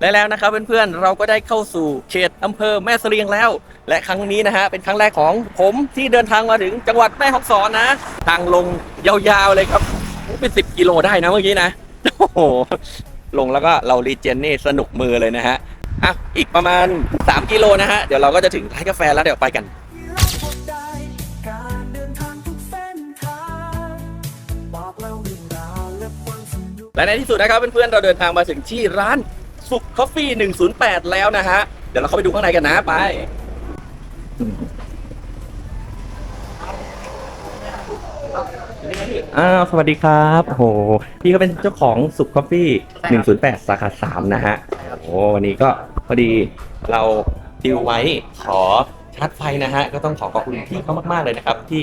และแล้วนะครับเพื่อนๆเราก็ได้เข้าสู่เขตอำเภอแม่เสลียงแล้ว และครั้งนี้นะฮะเป็นครั้งแรกของผมที่เดินทางมาถึงจังหวัดแม่ฮ่องสอนนะ ทางลงยาวๆเลยครับเป็นสิบกิโลได้นะเมื่อกี้นะโอ้โหลงแล้วก็เรารีเจนนี่สนุกมือเลยนะฮะอะอีกประมาณ 3 กิโลนะฮะเดี๋ยวเราก็จะถึงร้านกาแฟแล้วเดี๋ยวไปกันและในที่สุดนะครับเพื่อนๆเราเดินทางมาถึงที่ร้าน สุกคอฟฟี่108 แล้วนะฮะ เดี๋ยวเราเข้าไปดูข้างในกันนะไป อ้าวสวัสดีครับโอ้โหพี่ก็เป็นเจ้าของสุกคอฟฟี่108 สาขา 3 นะฮะโอ้วันนี้ก็พอดีเราดิวไว้ขอชาร์จไฟนะฮะ ก็ต้องขอขอบคุณพี่เขามาก ๆ เลยนะครับที่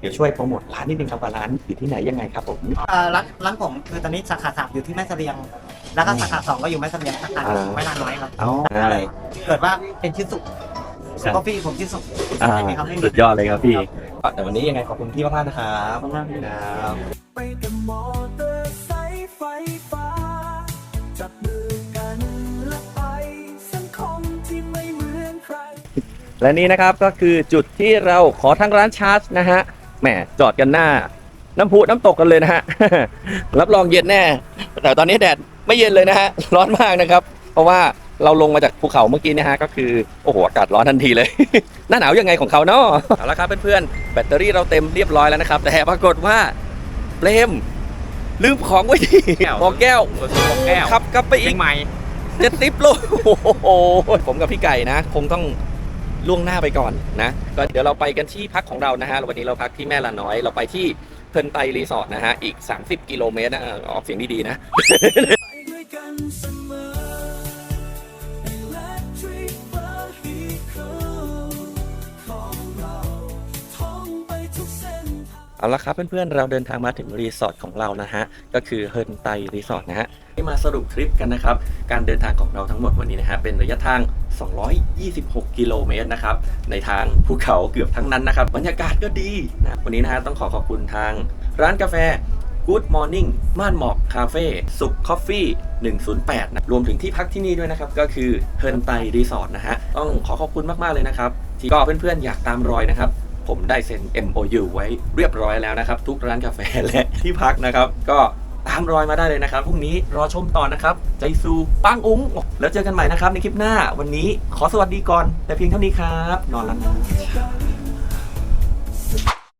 เดี๋ยวช่วยโปรโมทร้านนิดนึงครับว่าร้านอยู่ที่ไหนยังไงครับผม เอ่อร้านร้านผมคือตอนนี้สาขาสามอยู่ที่แม่เสลียง แล้วก็สาขาสองก็อยู่แม่เสลียงสาขาหนึ่งอยู่ไม่นานน้อยครับอ๋อก็เลยเกิดว่าเป็นชื่อสุกสุกาแฟผมชื่อสุกอ่าไม่มีครับไม่มี สุดยอดเลยครับพี่ แต่วันนี้ยังไงขอบคุณพี่มากๆนะครับขอบคุณมากพี่ครับ ไปกับมอเตอร์ไซค์ไฟฟ้า จับมือกันและไปสังคมที่ไม่เหมือนใคร และนี่นะครับก็คือจุดที่เราขอทางร้านชาร์จนะฮะแหมจอดกันหน้า น้ำพุน้ำตกกันเลยนะฮะ รับรองเย็นแน่ แต่ตอนนี้แดด ไม่เย็นเลยนะฮะ ร้อนมากนะครับ เพราะว่าเราลงมาจากภูเขาเมื่อกี้นะฮะก็คือโอ้โหอากาศร้อนทันทีเลย หน้าหนาวยังไงของเขาเนาะเอาละครับเพื่อนๆแบตเตอรี่เราเต็มเรียบร้อยแล้วนะครับ แต่ปรากฏว่าเปรมลืมของไว้ที่บอกแก้ว บอกแก้วขับกลับไปอีเชีก ยงใหม่ เจ็ดสิบโลโอ้โหผมกับพี่ไก่นะ คงต้องล่วงหน้าไปก่อนนะ ก็เดี๋ยวเราไปกันที่พักของเรานะฮะ วันนี้เราพักที่แม่ละน้อย เราไปที่เพลินไตรีสอร์ทนะฮะ อีก 30 กิโลเมตรนะเออออกเสียงดีๆนะ เอาละครับเพื่อนๆ เราเดินทางมาถึงรีสอร์ทของเรานะฮะ ก็คือเฮิร์นไตรีสอร์ทนะฮะที่มาสรุปทริปกันนะครับ การเดินทางของเราทั้งหมดวันนี้นะฮะ เป็นระยะทาง 226 กิโลเมตรนะครับ ในทางภูเขาเกือบทั้งนั้นนะครับ บรรยากาศก็ดีนะวันนี้นะฮะ ต้องขอขอบคุณทางร้านกาแฟ Good Morning ม่านหมอกคาเฟ่สุขคอฟฟี่ 108 นะ รวมถึงที่พักที่นี่ด้วยนะครับ ก็คือเฮิร์นไตรีสอร์ทนะฮะ ต้องขอขอบคุณมากๆเลยนะครับ ที่ก็เพื่อนๆอยากตามรอยนะครับ ผมได้เซ็น MOU ไว้เรียบร้อยแล้วนะครับ ทุกร้านกาแฟและที่พักนะครับ ก็ตามรอยมาได้เลยนะครับพรุ่งนี้รอชมต่อนะครับ ใจซูปังอุ้ง แล้วเจอกันใหม่นะครับในคลิปหน้า วันนี้ขอสวัสดีก่อน แต่เพียงเท่านี้ครับ นอนแล้วนะ